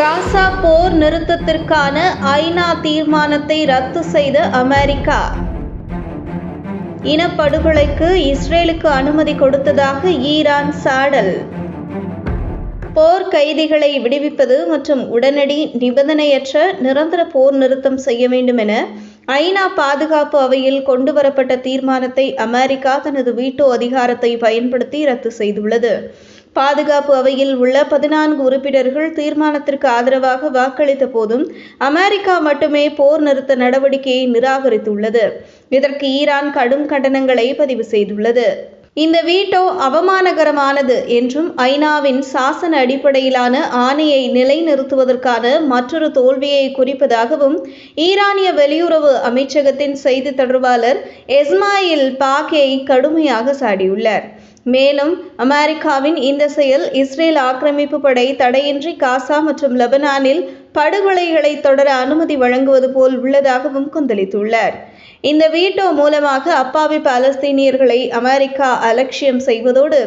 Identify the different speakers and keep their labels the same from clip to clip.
Speaker 1: காசா போர் நிறுத்தத்திற்கான ஐநா தீர்மானத்தை ரத்து செய்த அமெரிக்கா. இனப்படுகொலைக்கு இஸ்ரேலுக்கு அனுமதி கொடுத்ததாக ஈரான் சாடல். போர் கைதிகளை விடுவிப்பது மற்றும் உடனடி நிபந்தனையற்ற நிரந்தர போர் நிறுத்தம் செய்ய வேண்டும் என ஐநா பாதுகாப்பு அவையில் கொண்டுவரப்பட்ட தீர்மானத்தை அமெரிக்கா தனது வீட்டோ அதிகாரத்தை பயன்படுத்தி ரத்து செய்துள்ளது. பாதுகாப்பு அவையில் உள்ள பதினான்கு உறுப்பினர்கள் தீர்மானத்திற்கு ஆதரவாக வாக்களித்த போதும் அமெரிக்கா மட்டுமே போர் நிறுத்த நடவடிக்கையை நிராகரித்துள்ளது. இதற்கு ஈரான் கடும் கண்டனங்களை பதிவு செய்துள்ளது. இந்த வீட்டோ அவமானகரமானது என்றும் ஐநாவின் சாசன அடிப்படையிலான ஆணையை நிலைநிறுத்துவதற்கான மற்றொரு தோல்வியை குறிப்பதாகவும் ஈரானிய வெளியுறவு அமைச்சகத்தின் செய்தி தொடர்பாளர் எஸ்மாயில் பாகே கடுமையாக சாடியுள்ளார். மேலும் அமெரிக்காவின் இந்த செயல் இஸ்ரேல் ஆக்கிரமிப்பு படை தடையின்றி காசா மற்றும் லெபனானில் படுகொலைகளை தொடர அனுமதி வழங்குவது போல் உள்ளதாகவும் கொந்தளித்துள்ளார். இந்த வீட்டோ மூலமாக அப்பாவி பாலஸ்தீனியர்களை அமெரிக்கா அலட்சியம் செய்வதோடு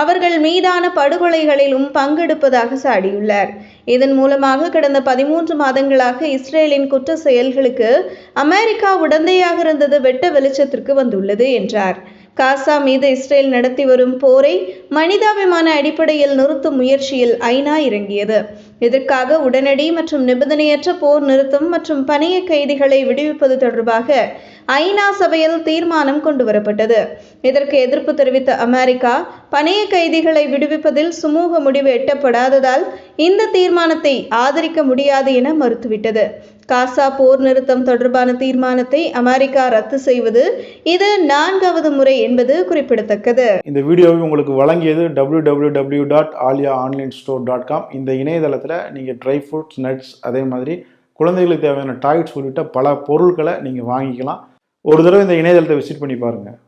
Speaker 1: அவர்கள் மீதான படுகொலைகளிலும் பங்கெடுப்பதாக சாடியுள்ளார். இதன் மூலமாக கடந்த பதிமூன்று மாதங்களாக இஸ்ரேலின் குற்ற செயல்களுக்கு அமெரிக்கா உடந்தையாக இருந்தது வெட்ட வெளிச்சத்திற்கு வந்துள்ளது என்றார். காசா மீது இஸ்ரேல் நடத்தி வரும் போரை மனிதாபிமான அடிப்படையில் நிறுத்தும் முயற்சியில் ஐநா இறங்கியது. இதற்காக உடனடி மற்றும் நிபந்தனையற்ற போர் நிறுத்தம் மற்றும் பணைய கைதிகளை விடுவிப்பது தொடர்பாக ஐநா சபையில் தீர்மானம் கொண்டுவரப்பட்டது. இதற்கு எதிர்ப்பு தெரிவித்த அமெரிக்கா பணைய கைதிகளை விடுவிப்பதில் சுமூக முடிவு எட்டப்படாததால் இந்த தீர்மானத்தை ஆதரிக்க முடியாது என மறுத்துவிட்டது. காசா போர் நிறுத்தம் தொடர்பான தீர்மானத்தை அமெரிக்கா ரத்து செய்வது இது நான்காவது முறை என்பது குறிப்பிடத்தக்கது.
Speaker 2: இந்த வீடியோவை உங்களுக்கு வழங்கியது W W W dot Aliya online store dot com இந்த இணையதளத்தில் நீங்கள் ட்ரை ஃப்ரூட்ஸ் நட்ஸ் அதே மாதிரி குழந்தைகளுக்கு தேவையான டாய்ஸ் உள்ளிட்ட பல பொருட்களை நீங்கள் வாங்கிக்கலாம். ஒரு தடவை இந்த இணையதளத்தை விசிட் பண்ணி பாருங்கள்